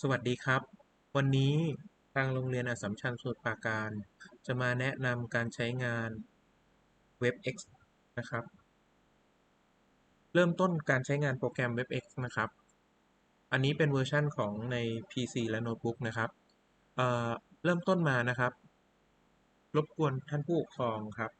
สวัสดีครับ วันนี้ทางโรงเรียนอัสสัมชัญสมุทรปราการ จะมาแนะนำการใช้งาน WebEx นะครับ เริ่มต้นการใช้งานโปรแกรม WebEx นะครับ อันนี้เป็นเวอร์ชั่นของใน PC และโน้ตบุ๊กนะครับเอ่อเริ่มต้นมานะครับ รบกวนท่านผู้ปกครองครับ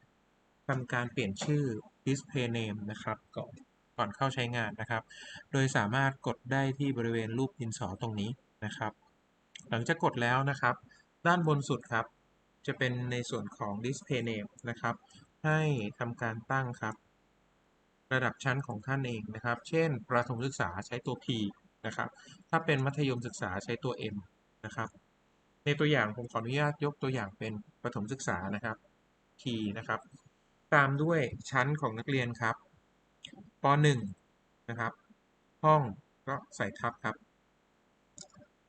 ทำการเปลี่ยนชื่อ display name นะครับก่อนก่อนเข้าใช้งานนะครับ โดยสามารถกดได้ที่บริเวณรูปดินสอตรงนี้ นะครับ หลังจากกดแล้วนะครับ ด้านบนสุดครับ จะเป็นในส่วนของ display name นะครับ ให้ทำการตั้งครับ ระดับชั้นของท่านเองนะครับ เช่น ประถมศึกษาใช้ตัว P นะครับ ถ้าเป็นมัธยมศึกษาใช้ตัว M นะครับ ในตัวอย่างผมขออนุญาตยกตัวอย่างเป็นประถมศึกษานะครับ P นะครับ ตามด้วยชั้นของนักเรียนครับป .1 นะครับ ห้องก็ใส่ทับครับ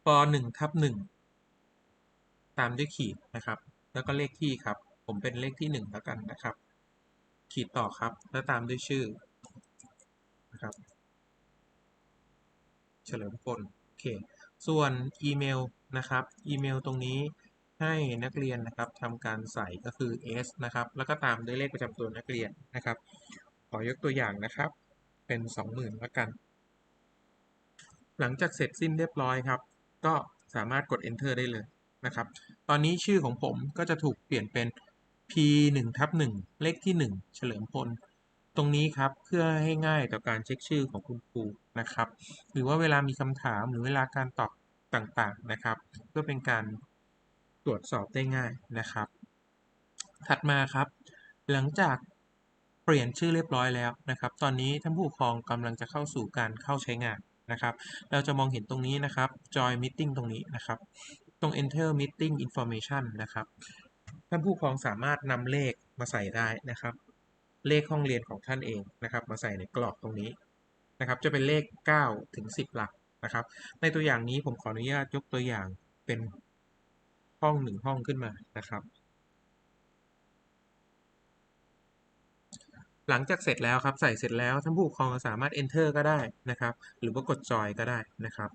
ป .1 ทับ1ตามด้วยขีดนะครับ แล้วก็เลขที่ครับ ผมเป็นเลขที่1แล้วกันนะครับ ขีดต่อครับ แล้วตามด้วยชื่อนะครับ เฉลิมพลโอเค ส่วนอีเมลนะครับ อีเมลตรงนี้ให้นักเรียนนะครับทำการใส่ก็คือ s นะครับ แล้วก็ตามด้วยเลขประจำตัวนักเรียนนะครับ ขอยกตัวอย่างนะครับ เป็น 20,000แล้วกัน หลังจากเสร็จสิ้นเรียบร้อยครับ ก็สามารถกด enter ได้เลยนะครับ ตอนนี้ชื่อของผมก็จะถูกเปลี่ยนเป็น p 1ทับ1เลขที่ 1 เฉลิมพล ตรงนี้ครับเพื่อให้ง่ายต่อการเช็คชื่อของคุณครูนะครับ หรือว่าเวลามีคำถามหรือเวลาการตอบต่างๆนะครับ เพื่อเป็นการตรวจสอบได้ง่ายนะครับ ถัดมาครับ หลังจากเปลี่ยนชื่อเรียบร้อยแล้วนะครับ ตอนนี้ท่านผู้ปกครองกำลังจะเข้าสู่การเข้าใช้งาน นะครับ เราจะมองเห็นตรงนี้นะครับ join meeting ตรงนี้นะครับ ตรง enter meeting information นะครับ ท่านผู้ปกครองสามารถนำเลขมาใส่ได้นะครับ เลขห้องเรียนของท่านเองนะครับ มาใส่ในกรอบตรงนี้นะครับ จะเป็นเลข 9 ถึง 10 หลักนะครับ ในตัวอย่างนี้ผมขออนุญาตยกตัวอย่างเป็นห้องหนึ่งห้องขึ้นมานะครับ หลังจากเสร็จแล้วครับใส่เสร็จแล้วท่านผู้ปกครองสามารถ enter ก็ได้นะครับ หรือว่ากด join ก็ได้นะครับ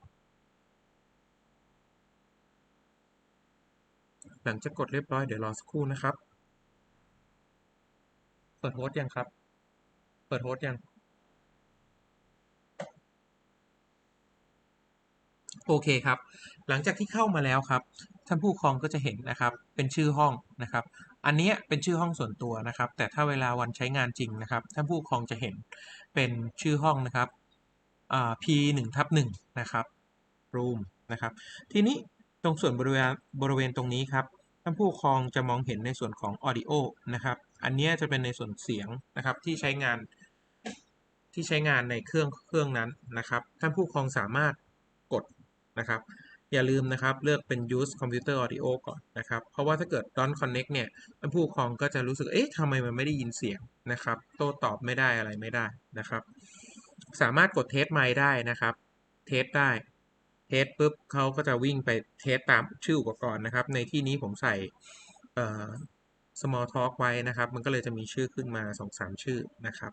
หลังจากกดเรียบร้อยเดี๋ยวรอสักครู่นะครับ เปิดโฮสต์ยังครับ เปิดโฮสต์ยังโอเคครับ หลังจากที่เข้ามาแล้วครับ ท่านผู้ปกครองก็จะเห็นนะครับ เป็นชื่อห้องนะครับ อันนี้เป็นชื่อห้องส่วนตัวนะครับ แต่ถ้าเวลาวันใช้งานจริงนะครับ ท่านผู้ปกครองจะเห็นเป็นชื่อห้องนะครับ p 1ทับ1นะครับ room นะครับ ทีนี้ตรงส่วนบริเวณบริเวณตรงนี้ครับ ท่านผู้ปกครองจะมองเห็นในส่วนของ audio นะครับ อันนี้จะเป็นในส่วนเสียงนะครับที่ใช้งานที่ใช้งานในเครื่องเครื่องนั้นนะครับ ท่านผู้ปกครองสามารถกดนะครับ อย่าลืมนะครับ เลือกเป็น use computer audio ก่อนนะครับ เพราะว่าถ้าเกิด don't connect เนี่ยท่านผู้ปกครองก็จะรู้สึก เอ๊ะทำไมมันไม่ได้ยินเสียงนะครับ โต้ตอบไม่ได้อะไรไม่ได้นะครับ สามารถกดเทสไมค์ได้นะครับ เทสได้ เทสปุ๊บเขาก็จะวิ่งไปเทสตามชื่ออุปกรณ์นะครับ ในที่นี้ผมใส่เอ่อ small talk ไว้นะครับ มันก็เลยจะมีชื่อขึ้นมาสองสามชื่อนะครับ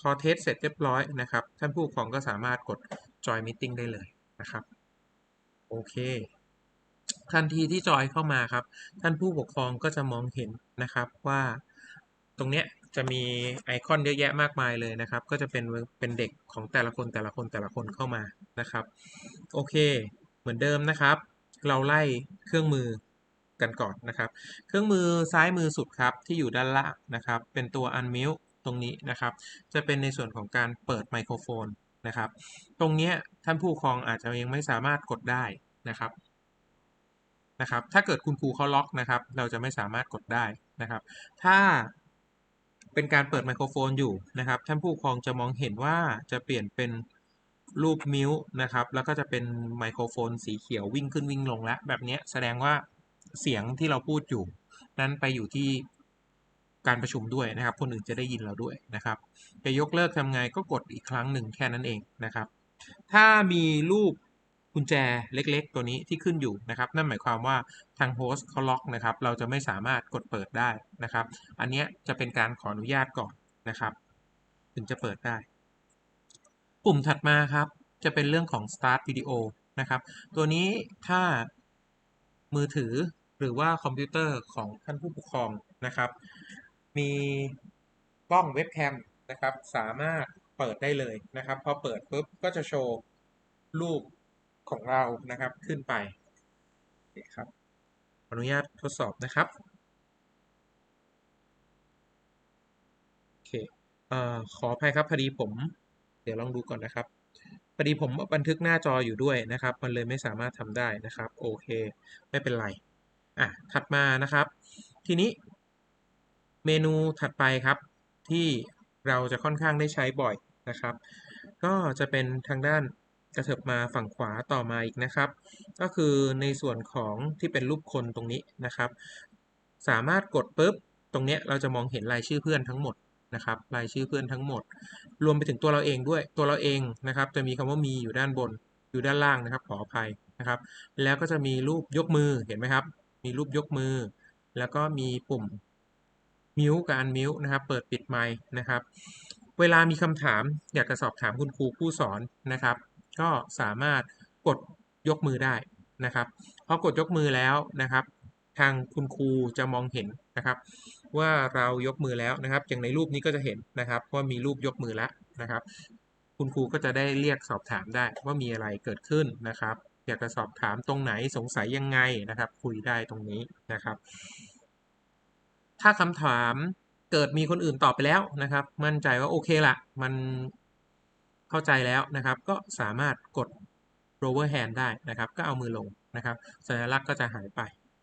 พอเทสเสร็จเรียบร้อยนะครับ ท่านผู้ปกครองก็สามารถกด join meeting ได้เลย นะครับ โอเค ทันทีที่จอยเข้ามาครับ ท่านผู้ปกครองก็จะมองเห็นนะครับว่าตรงเนี้ยจะมีไอคอนเยอะแยะมากมายเลยนะครับ ก็จะเป็นเป็นเด็กของแต่ละคนแต่ละคนแต่ละคนเข้ามานะครับ โอเค เหมือนเดิมนะครับ เราไล่เครื่องมือกันก่อนนะครับ เครื่องมือซ้ายมือสุดครับที่อยู่ด้านล่างนะครับ เป็นตัว unmute ตรงนี้นะครับ จะเป็นในส่วนของการเปิดไมโครโฟน นะครับ ตรงนี้ท่านผู้ปกครองอาจจะยังไม่สามารถกดได้นะครับนะครับ ถ้าเกิดคุณครูเขาล็อกนะครับ เราจะไม่สามารถกดได้นะครับ ถ้าเป็นการเปิดไมโครโฟนอยู่นะครับ ท่านผู้ปกครองจะมองเห็นว่าจะเปลี่ยนเป็นรูปมิวนะครับ แล้วก็จะเป็นไมโครโฟนสีเขียววิ่งขึ้นวิ่งลงแล้วแบบนี้แสดงว่าเสียงที่เราพูดอยู่ นั้นไปอยู่ที่ การประชุมด้วยนะครับ คนอื่นจะได้ยินเราด้วยนะครับจะยกเลิกทำไงก็กดอีกครั้งหนึ่งแค่นั้นเองนะครับ ถ้ามีรูปกุญแจเล็กๆ ตัวนี้ที่ขึ้นอยู่นะครับ นั่นหมายความว่าทางโฮสต์เขาล็อกนะครับ เราจะไม่สามารถกดเปิดได้นะครับ อันนี้จะเป็นการขออนุญาตก่อนนะครับ ถึงจะเปิดได้ ปุ่มถัดมาครับ จะเป็นเรื่องของ start video นะครับ ตัวนี้ถ้ามือถือหรือว่าคอมพิวเตอร์ของท่านผู้ปกครองนะครับ มีกล้องเว็บแคมนะครับ สามารถเปิดได้เลยนะครับ พอเปิดปุ๊บก็จะโชว์รูปของเรานะครับขึ้นไปนี่ครับออนุญาตทดสอบนะครับโอเคเอ่อขออภัยครับพอดีผม เดี๋ยวลองดูก่อนนะครับพอดีผมบันทึกหน้าจออยู่ด้วยนะครับ มันเลยไม่สามารถทำได้นะครับ โอเค ไม่เป็นไร อะ ถัดมานะครับ ทีนี้ เมนูถัดไปครับที่เราจะค่อนข้างได้ใช้บ่อยนะครับ ก็จะเป็นทางด้านกระเถิบมาฝั่งขวาต่อมาอีกนะครับ ก็คือในส่วนของที่เป็นรูปคนตรงนี้นะครับ สามารถกดปุ๊บตรงเนี้ยเราจะมองเห็นรายชื่อเพื่อนทั้งหมดนะครับรายชื่อเพื่อนทั้งหมด รวมไปถึงตัวเราเองด้วยตัวเราเองนะครับ จะมีคำว่ามีอยู่ด้านบนอยู่ด้านล่างนะครับ ขออภัยนะครับ แล้วก็จะมีรูปยกมือเห็นไหมครับ มีรูปยกมือ แล้วก็มีปุ่ม มิวกับอันมิวนะครับเปิดปิดไมค์นะครับ เวลามีคำถามอยากจะสอบถามคุณครูผู้สอนนะครับ ก็สามารถกดยกมือได้นะครับพอกดยกมือแล้วนะครับทางคุณครูจะมองเห็นนะครับ ว่าเรายกมือแล้วนะครับ อย่างในรูปนี้ก็จะเห็นนะครับว่ามีรูปยกมือแล้วนะครับ คุณครูก็จะได้เรียกสอบถามได้ว่ามีอะไรเกิดขึ้นนะครับ อยากจะสอบถามตรงไหนสงสัยยังไงนะครับ คุยได้ตรงนี้นะครับ ถ้าคำถามเกิดมีคนอื่นตอบไปแล้วนะครับ มั่นใจว่าโอเคละมันเข้าใจแล้วนะครับ ก็สามารถกด lower hand ได้นะครับ ก็เอามือลงนะครับ สัญลักษณ์ก็จะหายไป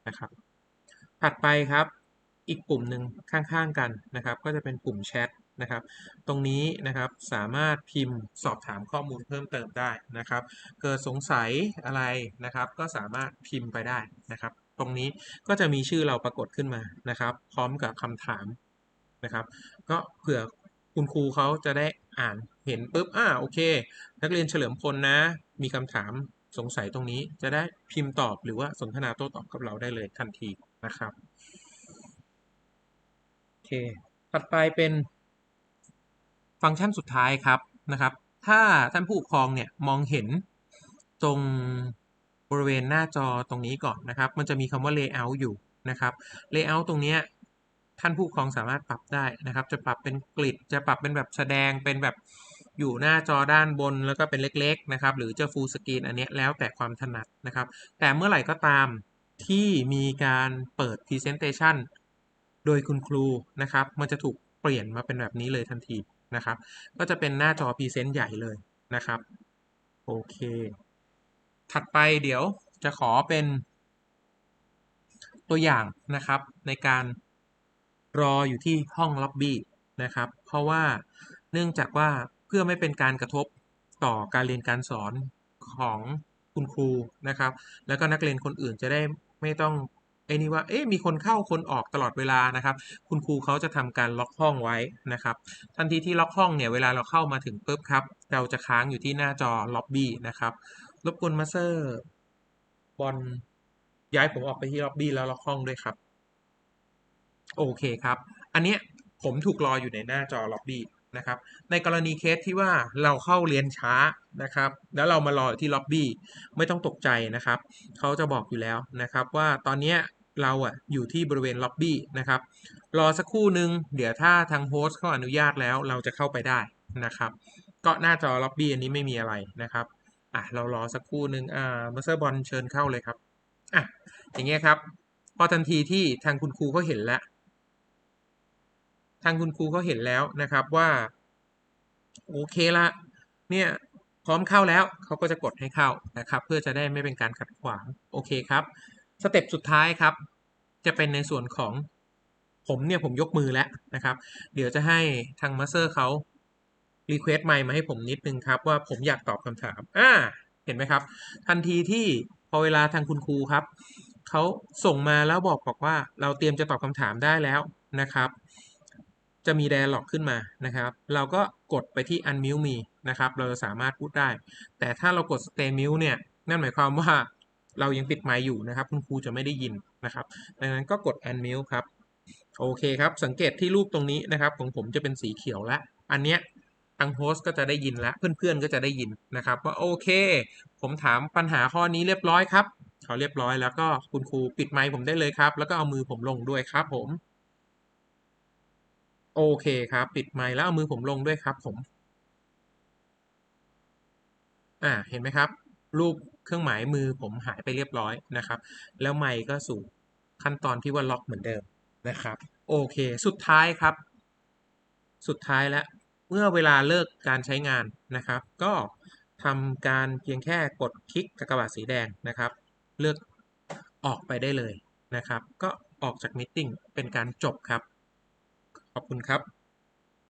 นะครับ ถัดไปครับอีกปุ่มหนึ่งข้างๆกันนะครับ ก็จะเป็นปุ่มแชทนะครับ ตรงนี้นะครับสามารถพิมพ์สอบถามข้อมูลเพิ่มเติมได้นะครับ เกิดสงสัยอะไรนะครับ ก็สามารถพิมพ์ไปได้นะครับ ตรงนี้ก็จะมีชื่อเราปรากฏขึ้นมานะครับ พร้อมกับคำถามนะครับ ก็เผื่อคุณครูเขาจะได้อ่านเห็นปุ๊บอ่าโอเค นักเรียนเฉลิมพลนะ มีคำถามสงสัยตรงนี้จะได้พิมพ์ตอบหรือว่าสนทนาโต้ตอบกับเราได้เลยทันทีนะครับโอเคถัดไปเป็นฟังก์ชันสุดท้ายครับนะครับ ถ้าท่านผู้ปกครองเนี่ยมองเห็นตรง บริเวณหน้าจอตรงนี้ก่อนนะครับ มันจะมีคำว่า layout อยู่นะครับ layout ตรงนี้ท่านผู้ครองสามารถปรับได้นะครับ จะปรับเป็นกริด จะปรับเป็นแบบแสดง เป็นแบบอยู่หน้าจอด้านบนแล้วก็เป็นเล็กๆนะครับ หรือจะ full screen อันนี้แล้วแต่ความถนัดนะครับ แต่เมื่อไหร่ก็ตามที่มีการเปิด presentation โดยคุณครูนะครับ มันจะถูกเปลี่ยนมาเป็นแบบนี้เลยทันทีนะครับ ก็จะเป็นหน้าจอพรีเซนต์ใหญ่เลยนะครับ โอเค ถัดไปเดี๋ยวจะขอเป็นตัวอย่างนะครับในการรออยู่ที่ห้องล็อบบี้นะครับ เพราะว่าเนื่องจากว่าเพื่อไม่เป็นการกระทบต่อการเรียนการสอนของคุณครูนะครับ แล้วก็นักเรียนคนอื่นจะได้ไม่ต้องไอ้นี่ว่า เอ๊ะ มีคนเข้าคนออกตลอดเวลานะครับ คุณครูเขาจะทำการล็อกห้องไว้นะครับ ทันทีที่ล็อกห้องเนี่ย เวลาเราเข้ามาถึงปุ๊บครับ เราจะค้างอยู่ที่หน้าจอล็อบบี้นะครับ รบกวนมาสเตอร์บอลย้ายผมออกไปที่ล็อบบี้แล้วล็อกห้องด้วยครับ โอเคครับ อันเนี้ยผมถูกรออยู่ในหน้าจอล็อบบี้นะครับ ในกรณีเคสที่ว่าเราเข้าเรียนช้านะครับ แล้วเรามารอที่ล็อบบี้ไม่ต้องตกใจนะครับ เขาจะบอกอยู่แล้วนะครับ ว่าตอนเนี้ยเราอะอยู่ที่บริเวณล็อบบี้นะครับ รอสักครู่หนึ่งเดี๋ยวถ้าทางโฮสต์เขาอนุญาตแล้วเราจะเข้าไปได้นะครับ ก็หน้าจอล็อบบี้อันนี้ไม่มีอะไรนะครับ อะเรารอสักครู่หนึ่งอ่ามาสเตอร์บอลเชิญเข้าเลยครับอะอย่างเงี้ยครับ พอทันทีที่ทางคุณครูเขาเห็นแล้ว ทางคุณครูเขาเห็นแล้วนะครับว่าโอเคละเนี่ยพร้อมเข้าแล้วเขาก็จะกดให้เข้านะครับ เพื่อจะได้ไม่เป็นการขัดขวางโอเคครับสเต็ปสุดท้ายครับ จะเป็นในส่วนของผมเนี่ยผมยกมือแล้วนะครับ เดี๋ยวจะให้ทางมาสเตอร์เขา รีเควสไมค์มาให้ผมนิดนึงครับว่าผมอยากตอบคำถาม อ่า เห็นไหมครับ ทันทีที่พอเวลาทางคุณครูครับเขาส่งมาแล้วบอกบอกว่าเราเตรียมจะตอบคำถามได้แล้วนะครับ จะมี dialog ขึ้นมานะครับ เราก็กดไปที่ unmute me นะครับ เราจะสามารถพูดได้ แต่ถ้าเรากด stay mute เนี่ย นั่นหมายความว่าเรายังปิดไมค์อยู่นะครับ คุณครูจะไม่ได้ยินนะครับ ดังนั้นก็กด unmute ครับ โอเคครับ สังเกตที่รูปตรงนี้นะครับ ของผมจะเป็นสีเขียวและ อันเนี้ย ทางโฮสต์ก็จะได้ยินแล้วเพื่อนๆก็จะได้ยินนะครับ ว่าโอเค ผมถามปัญหาข้อนี้เรียบร้อยครับเขาเรียบร้อยแล้วก็คุณครูปิดไมค์ผมได้เลยครับ แล้วก็เอามือผมลงด้วยครับผม โอเคครับ ปิดไมค์แล้วเอามือผมลงด้วยครับ ผมอ่าเห็นไหมครับ รูปเครื่องหมายมือผมหายไปเรียบร้อยนะครับ แล้วไมค์ก็สู่ขั้นตอนที่ว่าล็อกเหมือนเดิมนะครับ โอเค สุดท้ายครับ สุดท้ายแล้ว เมื่อเวลาเลิกการใช้งานนะครับ ก็ทำการเพียงแค่กดคลิกกากบาทสีแดงนะครับ เลือกออกไปได้เลยนะครับ ก็ออกจากมิ팅เป็นการจบครับ ขอบคุณครับ